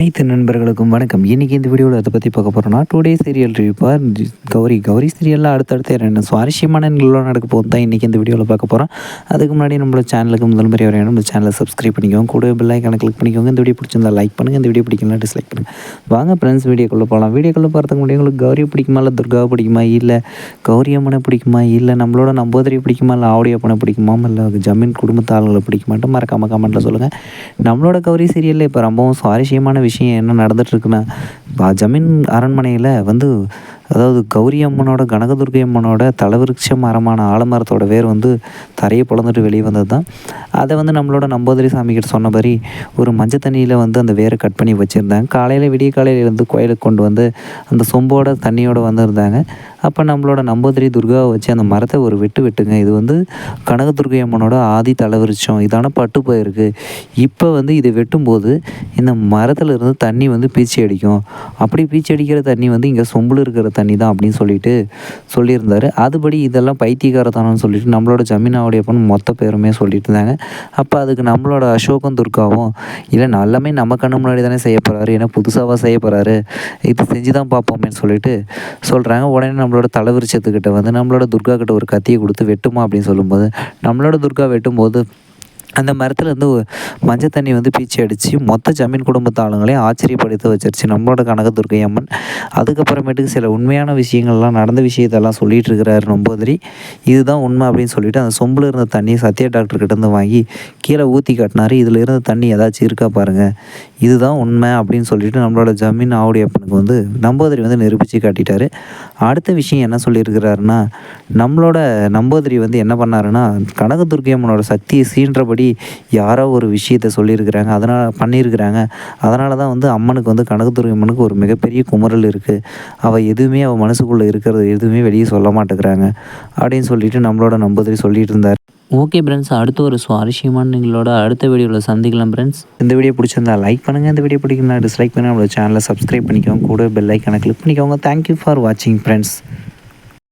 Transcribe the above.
அனைத்து நண்பர்களுக்கும் வணக்கம். இன்றைக்கி இந்த வீடியோவில் அதை பற்றி பார்க்க போகிறோம்னா டூ டே சீரியல் ரிவ்யூப்பாக கௌரி. கௌரி சீரியலில் அடுத்தடுத்து என்ன சுவாரஸ்யமான நிகழ்வுலாம் நடக்க போது தான் இன்றைக்கி இந்த வீடியோவில் பார்க்க போகிறோம் அதுக்கு முன்னாடி நம்மளோட சேனலுக்கு முதல் முறை வரையும் நம்ம சேனலை சப்ஸ்கிரைப் பண்ணிக்கோங்க. கூட பெல் ஐக்கான கிளிக் பண்ணிக்கோங்க. இந்த வீடியோ பிடிச்சிருந்தா லைக் பண்ணுங்கள் இந்த வீடியோ பிடிக்கலாம் டிஸ்லைக் பண்ணுங்கள் வாங்க ஃப்ரெண்ட்ஸ் வீடியோக்குள்ளே போகலாம் வீடியோக்குள்ளே போகிறதுக்கு முன்னாடி உங்களுக்கு கௌரி பிடிக்குமா இல்லை துர்காவை பிடிக்குமா? இல்லை கௌரி அம்மனை பிடிக்குமா? இல்லை நம்மளோட நம்போதரி பிடிக்குமா? இல்லை ஆவடி அப்பனை பிடிக்குமா? இல்லை ஜமீன் குடும்பத்தாளர்களை ஆளுங்களை பிடிக்குமான்ட்டு மறக்காமல் கமெண்ட்டில் சொல்லுங்கள் நம்மளோட கௌரி சீரியலில் இப்போ ரொம்பவும் சுவாரஸ்யமான விஷயம் என்ன நடந்துகிட்ருக்குன்னா பா- ஜமீன் அரண்மனையில் வந்து அதாவது கௌரி அம்மனோட கனகதுர்கை அம்மனோட தலவிருட்ச மரமான ஆலமரத்தோட வேர் வந்து தரையை பிளந்துட்டு வெளியே வந்தது தான் அதை வந்து நம்மளோட நம்போதரி சாமி கிட்ட மாதிரி ஒரு மஞ்சள் தண்ணியில் வந்து அந்த வேரை கட் பண்ணி வச்சுருந்தாங்க. காலையில் விடிய காலையில் இருந்து கோயிலுக்கு கொண்டு வந்து அந்த சொம்போட தண்ணியோடு வந்திருந்தாங்க. அப்போ நம்மளோட நம்போதரி துர்காவை வச்சு அந்த மரத்தை ஒரு வெட்டு வெட்டுங்க. இது வந்து கனகதுர்கை அம்மனோட ஆதி தலைவரிச்சம் இதான பட்டு போயிருக்கு. இப்போ வந்து இதை வெட்டும்போது இந்த மரத்தில் இருந்து தண்ணி வந்து பீச்சி அடிக்கும். அப்படி பீச்சி அடிக்கிற தண்ணி வந்து இங்கே சொம்பில் இருக்கிற தண்ணி தான் அப்படின்னு சொல்லிட்டு சொல்லியிருந்தாரு. அதுபடி இதெல்லாம் பைத்தியக்காரத்தனம்னு சொல்லிட்டு நம்மளோட ஜமீனாவுடைய பொண்ணு மொத்த பேருமே சொல்லிட்டு இருந்தாங்க. அப்போ அதுக்கு நம்மளோட அசோகம் துர்காவும் இல்லை நல்லமே நம்ம கண்ணு முன்னாடி தானே செய்ய போகிறாரு ஏன்னா புதுசாக செய்ய போகிறாரு இது செஞ்சு தான் பார்ப்போமேன்னு சொல்லிட்டு சொல்கிறாங்க உடனே நம்மளோட தலைவிரிச்சத்துக்கிட்ட வந்து நம்மளோட துர்கா கிட்ட ஒரு கத்தியை கொடுத்து வெட்டுமா அப்படின்னு சொல்லும்போது நம்மளோட துர்கா வெட்டும்போது அந்த மரத்துலேருந்து மஞ்சள் தண்ணி வந்து பீச்சி அடித்து மொத்த ஜமீன் குடும்பத்து ஆளுங்களையும் ஆச்சரியப்படுத்த வச்சிருச்சு. நம்மளோட கனகதுர்கை அம்மன். அதுக்கப்புறமேட்டுக்கு சில உண்மையான விஷயங்கள்லாம் நடந்த விஷயத்தெல்லாம் சொல்லிகிட்டு இருக்கிறாரு நம்பூதிரி. இதுதான் உண்மை அப்படின்னு சொல்லிட்டு அந்த சொம்பில் இருந்த தண்ணியை சத்யா டாக்டர் இருந்து வாங்கி கீழே ஊற்றி காட்டினாரு. இதில் இருந்த தண்ணி ஏதாச்சும் இருக்கா பாருங்கள் இதுதான் உண்மை அப்படின்னு சொல்லிட்டு நம்மளோட ஜமீன் ஆவுடைய அப்பனுக்கு வந்து நம்பூதிரி வந்து நிரூபித்து காட்டிட்டாரு. அடுத்த விஷயம் என்ன சொல்லியிருக்கிறாருன்னா நம்மளோட நம்பூதிரி வந்து என்ன பண்ணாருன்னா கனகதுர்கை அம்மனோட சக்தியை சீன்றபடி யாரோ ஒரு விஷயத்த சொல்லியிருக்கிறாங்க அதனால் பண்ணியிருக்கிறாங்க. அதனால தான் வந்து அம்மனுக்கு வந்து கனகதுர்கை அம்மனுக்கு ஒரு மிகப்பெரிய குமரல் இருக்குது அவள் எதுவுமே அவள் மனசுக்குள்ளே இருக்கிறது எதுவுமே வெளியே சொல்ல மாட்டேங்கிறாங்க அப்படின்னு சொல்லிட்டு நம்மளோட நம்போதரி சொல்லிட்டு இருந்தார். ஓகே ஃப்ரெண்ட்ஸ் அடுத்து ஒரு சுவாரஸ்யமான நிங்களோட அடுத்த வீடியோவில் சந்திக்கலாம் ஃப்ரெண்ட்ஸ் இந்த வீடியோ பிடிச்சிருந்தா லைக் பண்ணுங்கள் இந்த வீடியோ பிடிக்கலனா டிஸ்லைக் பண்ணி நம்மளோட சேனலை சப்ஸ்கிரைப் பண்ணிக்கோங்க. கூட பெல் ஐக்கானை கிளிக் பண்ணிக்கோங்க. தேங்க்யூ ஃபார் வாட்சிங் ஃப்ரெண்ட்ஸ்